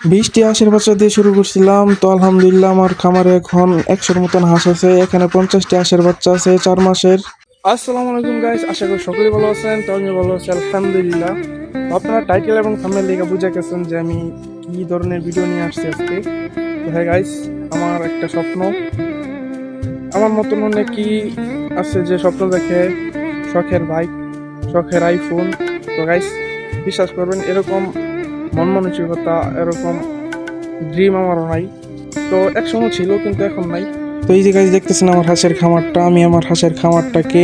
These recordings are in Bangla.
বিশটি হাঁসের বাচ্চা দিয়ে শুরু করছিলাম, তো আলহামদুলিল্লাহ আমার খামারে এখন একশোর মতন হাঁস আছে, এখানে পঞ্চাশটি হাঁসের বাচ্চা আছে, চার মাসের। আসসালামু আলাইকুম গাইস আশা করি সকলেই ভালো আছেন, তো আমি ভালো আছি, আলহামদুলিল্লাহ। আপনারা টাইটেল এবং থাম্বনেল দেখে বুঝে গেছেন যে আমি কি ধরনের ভিডিও নিয়ে আসছি আজকে। তো হ্যাঁ গাইস আমার একটা স্বপ্ন। আমার মতন অনেকই আছে যে স্বপ্ন দেখে শখের বাইক শখের আইফোন তো গাইস বিশ্বাস করবেন, এরকম মন মানসিকতা এরকম ড্রিম আমারও নাই। তো একসময় ছিল, কিন্তু এখন নাই। তো এই যে গাছ দেখতেছেন আমার হাঁসের খামারটা, আমি আমার হাঁসের খামারটাকে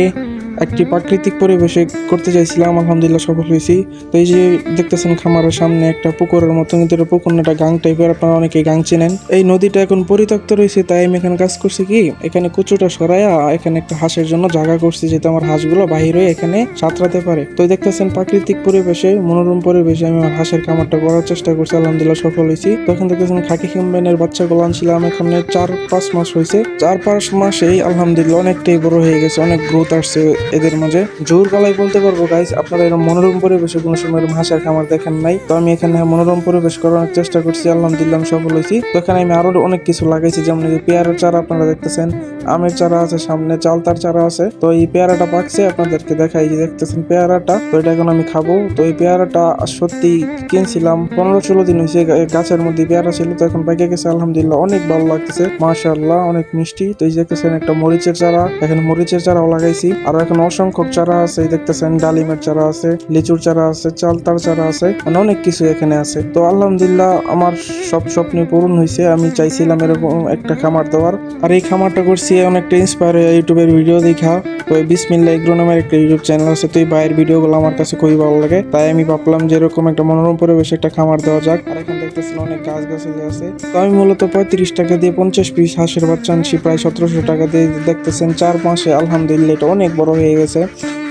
একটি প্রাকৃতিক পরিবেশে করতে চাইছিলাম, আলহামদুলিল্লাহ সফল হয়েছি। তো এই যে দেখতেছেন খামারের সামনে একটা পুকুরের মতো, কিন্তু এটা পুকুর এটা গাং টাইপের আপনারা অনেকে গাং চেনেন। এই নদীটা এখন পরিত্যক্ত রয়েছে, তাই আমি এখানে কাজ করছি কি, এখানে কুচুটা সরাইয়া এখানে একটা হাঁসের জন্য জায়গা করছি, যাতে আমার হাঁসগুলো বাহির হয়ে এখানে সাঁতরাতে পারে। তো দেখতেছেন প্রাকৃতিক পরিবেশে, মনোরম পরিবেশে আমি আমার হাঁসের খামারটা করার চেষ্টা করছি, আলহামদুলিল্লাহ সফল হয়েছি। তো এখন দেখতেছেন খাকি কিম্বেনের বাচ্চাগুলো আনছিলাম, এখানে চার পাঁচ মাস হয়েছে। চার পাঁচ মাসেই আলহামদুলিল্লাহ অনেকটাই বড় হয়ে গেছে, অনেক গ্রোথ আসছে। এদের মাঝে জোর গলায় বলতে পারব গাইস আপনারা এরকম মনোরম পরিবেশে কোনো সময় এরকম হাঁসের খামার দেখেন নাই। তো আমি এখানে মনোরম পরিবেশ করার চেষ্টা করছি, আলহামদুলিল্লাহ সফল হয়েছি। তো এখানে আমি আরও অনেক কিছু লাগাইছি, যেমন যে পেয়ারার চারা আপনারা দেখতেছেন, আমের চারা আছে সামনে, চালতার চারা আছে। তো এই পেয়ারাটা পাকছে, আপনাদেরকে দেখাই যে দেখতেছেন পেয়ারাটা। তো এটা এখন আমি খাব। তো এই পেয়ারাটা সত্যি কিনছিলাম পনেরো ষোলো দিন হয়েছে গাছের মধ্যে পেয়ারা ছিল, তো এখন পেকে গেছে, আলহামদুলিল্লাহ অনেক ভালো লাগতেছে। মাশাআল্লাহ, অনেক মিষ্টি। তো এই দেখতেছেন একটা মরিচের চারা, এখানে মরিচের চারাও লাগাইছি। আর এখন অসংখ্য চারা আছে দেখতেছেন ডালিমের চারা আছে, লিচুর চারা আছে, চালতার চারা আছে মানে অনেক কিছু এখানে আছে। তো আলহামদুলিল্লাহ আমার সব স্বপ্নে পূরণ হয়েছে আমি চাইছিলাম এরকম একটা খামার দেওয়ার। আর এই খামারটা করছি অনেকটা ইন্সপায়ার হয়ে ইউটিউবের ভিডিও দেখা। তো এই বিসমিল্লা এগ্রো নামের একটা ইউটিউব চ্যানেল আছে, তো এই বাইরের ভিডিওগুলো আমার কাছে খুবই ভালো লাগে। তাই আমি ভাবলাম যে এরকম একটা মনোরম পরিবেশে একটা খামার দেওয়া যাক। আর এখন দেখতেছেন অনেক গাছ গাছালি আছে। তো আমি মূলত পঁয়ত্রিশ টাকা দিয়ে পঞ্চাশ পিস হাঁসের বাচ্চা আনছি, প্রায় সতেরোশো টাকা দিয়ে। দেখতেছেন চার মাসে আলহামদুলিল্লাহ এটা অনেক বড় হয়ে গেছে।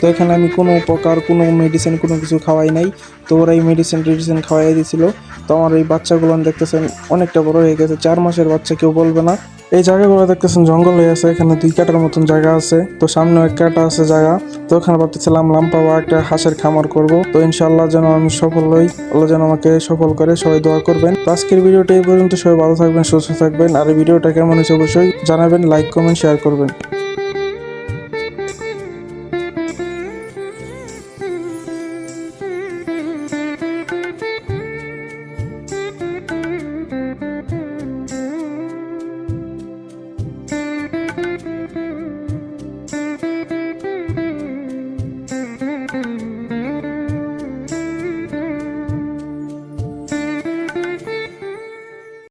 তো এখানে আমি কোনো প্রকার কোনো মেডিসিন কোনো কিছু খাওয়াই নাই। তো ওরা এই মেডিসিন টেডিসিন খাওয়াই দিয়েছিল তো আমার এই বাচ্চাগুলো দেখতেছেন অনেকটা বড় হয়ে গেছে। চার মাসের বাচ্চা কেউ বলবে না। এই জায়গাগুলো দেখতেছেন জঙ্গল হয়ে আছে, এখানে দুই কাটার মতন জায়গা আছে। তো সামনে এক কাটা আছে জায়গা। তো ওখানে ভাবতেছিলাম, লাম্পা বা একটা হাঁসের খামার করব। তো ইনশাল্লাহ যেন আমি সফল হই, আল্লাহ যেন আমাকে সফল করে, সবাই দোয়া করবেন। তো আজকের ভিডিওটা এই পর্যন্ত, সবাই ভালো থাকবেন, সুস্থ থাকবেন। আর এই ভিডিওটা কেমন হয়েছে অবশ্যই জানাবেন লাইক কমেন্ট শেয়ার করবেন।